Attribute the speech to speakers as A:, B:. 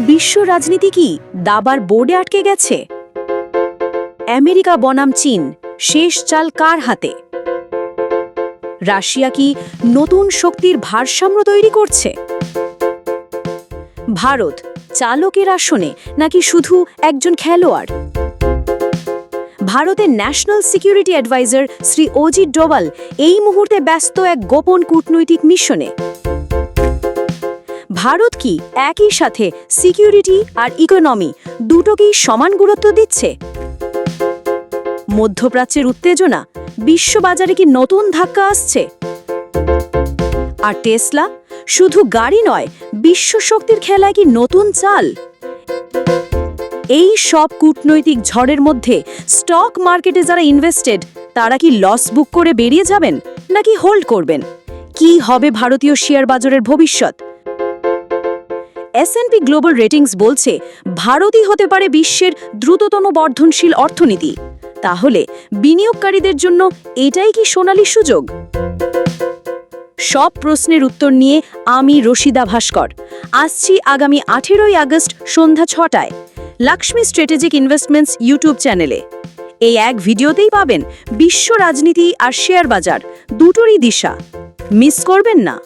A: বিশ্ব রাজনীতি কি দাবার বোর্ডে আটকে গেছে? আমেরিকা বনাম চীন, শেষ চাল কার হাতে? রাশিয়া কি নতুন শক্তির ভারসাম্য তৈরি করছে? ভারত চালকের আসনে নাকি শুধু একজন খেলোয়াড়? ভারতের national security adviser Shri Ajit Doval এই মুহূর্তে ব্যস্ত এক গোপন কূটনৈতিক মিশনে। ভারত কি একই সাথে সিকিউরিটি আর ইকোনমি দুটোকেই সমান গুরুত্ব দিচ্ছে? মধ্যপ্রাচ্যের উত্তেজনা বিশ্ববাজারে কি নতুন ধাক্কা আসছে? আর টেসলা শুধু গাড়ি নয়, বিশ্ব শক্তির খেলায় কি নতুন চাল? এই সব কূটনৈতিক ঝড়ের মধ্যে স্টক মার্কেটে যারা ইনভেস্টেড তারা কি লস বুক করে বেরিয়ে যাবেন নাকি হোল্ড করবেন? কি হবে ভারতীয় শেয়ার বাজারের ভবিষ্যৎ? এসএনপি গ্লোবাল রেটিংস বলছে, ভারতই হতে পারে বিশ্বের দ্রুততম বর্ধনশীল অর্থনীতি। তাহলে, বিনিয়োগকারীদের জন্য এটাই কি সোনালী সুযোগ? সব প্রশ্নের উত্তর নিয়ে আমি রশিদা ভাস্কর। আসছি আগামী আঠেরোই আগস্ট সন্ধ্যা ছটায় লক্ষ্মী স্ট্র্যাটেজিক ইনভেস্টমেন্টস ইউটিউব চ্যানেলে এই এক ভিডিওতেই পাবেন বিশ্ব রাজনীতি আর শেয়ার বাজার, দুটোরই দিশা। মিস করবেন না।